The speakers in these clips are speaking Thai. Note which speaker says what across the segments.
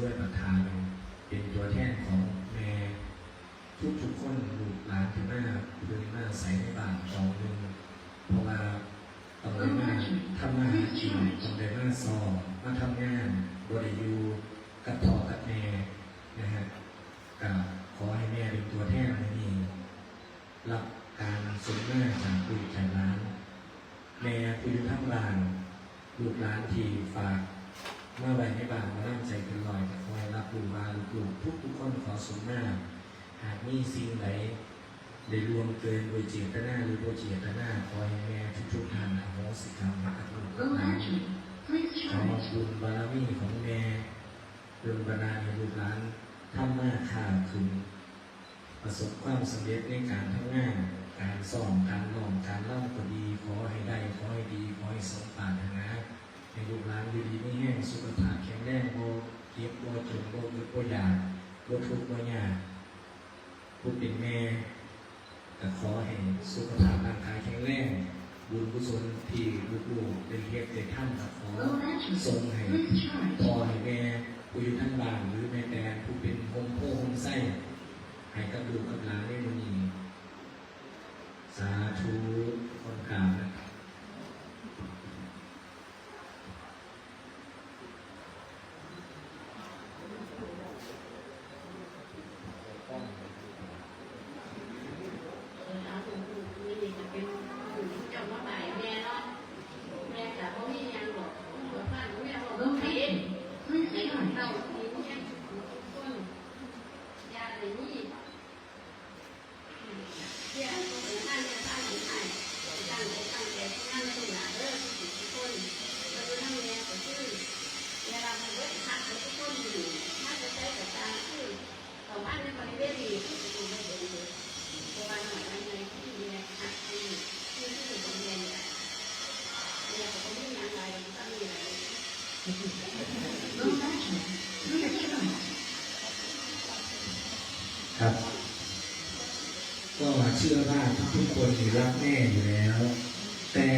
Speaker 1: ว่าแม่สำรวยประทานเป็นตัวแทนของแม่ทุกทุกคนลูกหลานที่มาเดินมาใส่ในบ้านของหนึ่งเพราะว่าต้องได้มาทำงานจริงต้องได้มาสอบมาทำงานบริยูกับพ่อกับแม่นะฮะก็ขอให้แม่เป็นตัวแทนในนี้รับการสนหน้าจากลูกจากหลานแม่ผู้อยู่ทั้งบ้านลูกหลานที่ฝาก เมื่อไว้ในบ้านมาร่งใจเป็นรอยคอยรับรู้ว่าลูกทุกทุกคนขอสนหน้า หากมีสิ่งใดได้รวมเกินโดยเจตนาหรือโดยเจตนาขอให้แม่ทุกๆท่านอโหสิกรรมห้กับลูกกับหลานขอบุญบารมีของแม่เรื่องบรรดาลให้ลูกหลานทำมาข่าคืนประสบความสำเร็จในการทำงานการสอนการลองการเล่าก็ดีขอให้ได้ขอให้ดีขอให้สมปรารถนา ให้ลูกหลานอยู่ดีไม่แห้งสุขภาพแข็งแรงโบเก็บโบจนโบอึดโบอยากโบทุกโบยากผู้เป็นแม่ก็ขอให้สุขภาพร่างกายแข็งแรงบุญกุศลที่ลูกๆเป็นเฮ็ดได้ท่านขอทรงให้พอให้แม่ผู้อยู่ทั้งบ้านหรือแม่แต่ผู้เป็นโฮมโพโฮมไส้ให้กับลูกกับหลานได้มื้อนี้สาธุคนกล่าวนะ ชื่อว่าทุกคนนี่รักแม่อยู่แล้ว แต่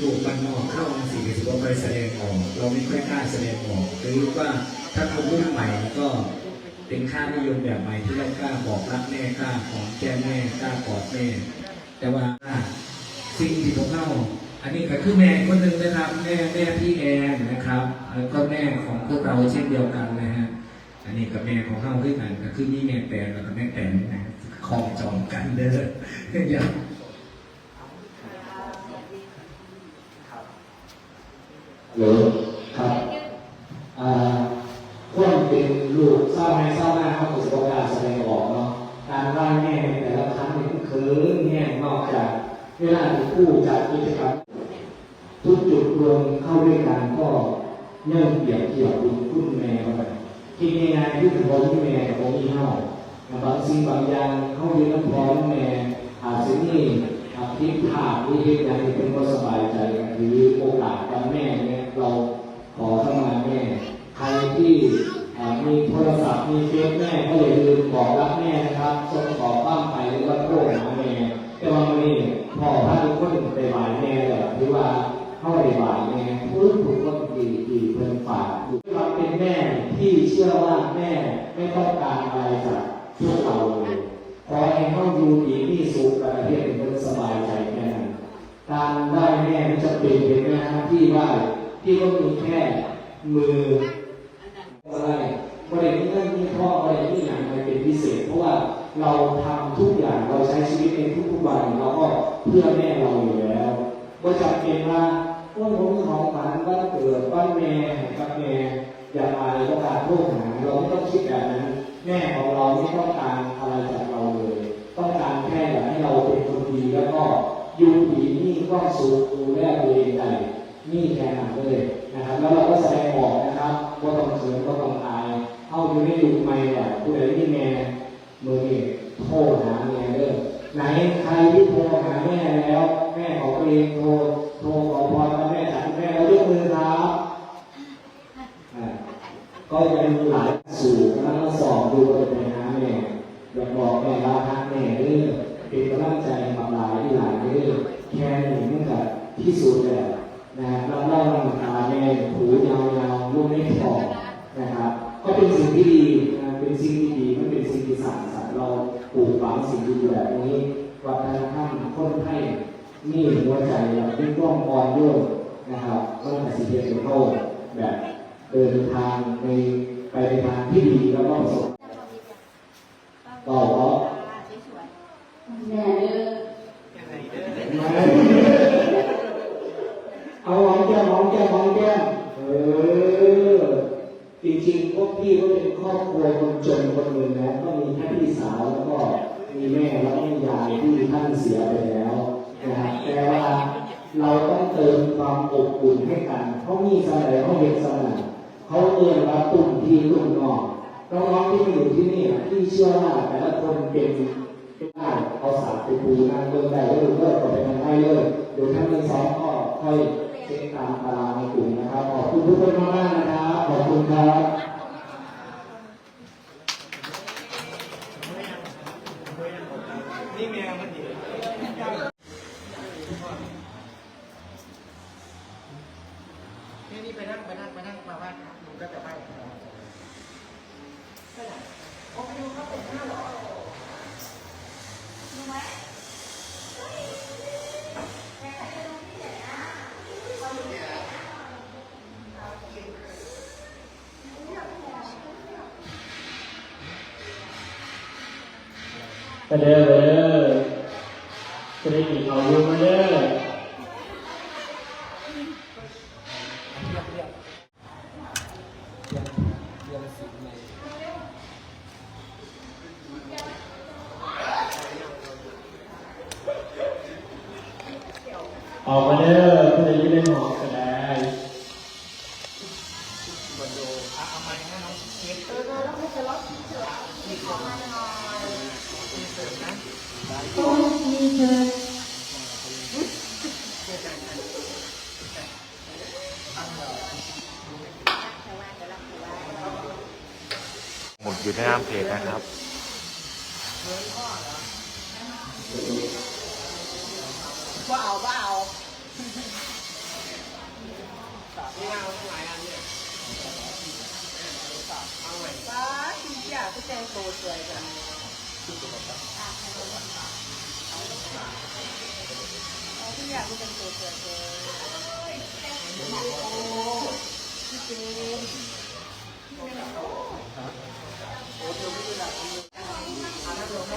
Speaker 1: ลูกบ้านนอกเข้ามาสิ่งที่ว่าไปแสดงออก เราไม่ค่อยกล้าแสดงออกหรือว่าถ้าคนรุ่นใหม่ก็เป็นค่านิยมแบบใหม่ที่เรากล้าบอกรักแม่กล้าหอมแก้มแม่กล้ากอดแม่ แต่ว่าสิ่งที่ผมเล่าอันนี้ก็คือแม่คนหนึ่งนะครับแม่แม่พี่แอนนะครับแล้วก็แม่ของพวกเราเช่นเดียวกันนะฮะอันนี้กับแม่ของเข้าขึ้นกันก็คือนี่แม่แปลแล้วก็แม่แปลนะ คองจองกันเด้ออย่า
Speaker 2: หรือครับอ่าคนเป็นลูกเศร้าไหมเศร้าหน้าเขาก็จะการแสดงออกเนาะการไหว้แม่ในแต่ละครั้งนี่ก็คือแง่นอกจากเวลาที่คู่จัดกิจกรรมทุกจุดรวมเข้าด้วยกันก็เนื่องเปรียบเทียบคุณคุณแม่เข้าไปที่ง่ายๆที่ถึงบอที่แม่กับบอกที่เฮา บางสิ่งบางอย่างเขาเรียนน้ำพร้อมแม่อาจจะนี่อาทิพภาพที่เหตุการณ์ที่เป็นก็สบายใจหรือโอกาสวันแม่เนี่ยเราขอเข้ามาแม่ใครที่มีโทรศัพท์มีเฟซแม่ก็อย่าลืมบอกรักแม่นะครับส่งขอบ้างไปหรือว่าโทรหาแม่แต่ว่าวันนี้พ่อพาทุกคนไปไหว้แม่แหละหรือว่าเข้าไปหว้แม่ทุกทุกคนดีดีเพิ่นฝากอยู่ว่าเป็นแม่ที่เชื่อว่าแม่ไม่ต้องการอะไรจาก ที่ไหว้ที่ก็มีแค่มืออะไรประเด็นนี้ก็มีข้อประเด็นที่อย่างไรเป็นพิเศษ เพราะว่าเราทำทุกอย่างเราใช้ชีวิตในทุกๆวันเราก็เพื่อแม่เราอยู่แล้วก็จำเป็นว่าว่าผมของขวัญวันเกิดวันแม่กับแม่อย่ามาต้องการโทษหาเราไม่ต้องคิดแบบนั้น แม่ของเราไม่ต้องการอะไรจากเราเลย ต้องการแค่อยากให้เราเป็นคนดีแล้วก็อยู่ดีนี่ก็สุขดูแลตัวเองได้ นี่แค่นั้นเลยนะครับ แล้วเราก็แสดงออกนะครับว่าต้องเสือก็ต้องอายเอาอยู่ในยุคไม่แบบผู้ใดที่แม่เมื่อเองโทษหาแม่เลยไหนใครที่โทรหาแม่แล้ว แม่ของตัวเองโทรโทรขอพรกับแม่จากแม่แล้วยกมือครับก็จะมีหลายสูตรแล้วสอบดูไปหาแม่อยากบอกแม่ว่าทาแม่เรื่องเป็นกำลังใจกับหลายหลายเรื่องแค่นี้มันก็ที่สุดแล้ว นะลองล่องลองาเนี่ยหูยาวๆรูปไม่ออกนะครับ ก็เป็นสิ่งที่ดีนะเป็นสิ่งที่ดีมันเป็นสิ่งที่สานสานเราปลูกฝังสิ่งดีแบบนี้วัฒนธรรมคนไทยนี่หัวใจเราที่ร่วมอ่อนโยนนะครับต้องสินใจเป็นโรแบบเดินทางในไปในทางที่ดีแล้วก็ประสบต่อเพราะ
Speaker 3: แม่เด้อ
Speaker 2: ครัวคนจนคนหนึ่งนะก็มีแค่พี่สาวแล้วก็มีแม่แล้วก็มียายที่ท่านเสียไปแล้วนะครับแต่ว่าเราต้องเติมความอบอุ่นให้กันเขามีสมัยเขาเห็นสมัยเขาเอื้อนว่าตุ่มพี่ตุ่มน้องน้องๆที่อยู่ที่นี่ที่เชื่อว่าแต่ละคนเป็นเป็นได้เอาสารไปปูนางเมืองใดก็ดูเลิกก็ไปทางให้เลยเดี๋ยวท่านมีซ้อมก็ค่อยเช็คตามตารางในกลุ่มนะครับขอบคุณทุกคนมากๆนะครับขอบคุณครับ
Speaker 4: นี่นี่ไปนั่งไปนั่งไปนั่งมาบ้านหนูก็จะไป
Speaker 2: ไปเด้อไปเด้อจะได้กินเอาอยู่มาเด้อออกมาเด้อเพื่อจะได้หอมก็ได้
Speaker 3: อ
Speaker 5: ยู่ในหน้าเพจนะครับ
Speaker 4: ว่าเอาว่าเอานี่เอาทั้งหลายอันเนี่ยเอาใหม่ป้าที่อยากก็แจ้งโตสวยกันที่อยากก็เป็นโตสวยเลยโอ้ ที่จริง
Speaker 1: สาธุพุ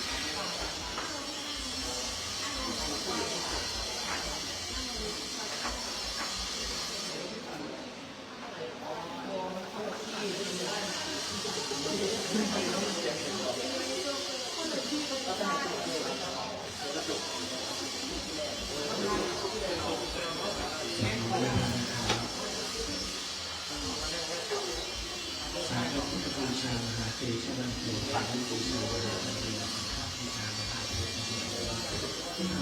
Speaker 1: ปูชามาเตชะนันโตปังปูชามากที่ชะนันโต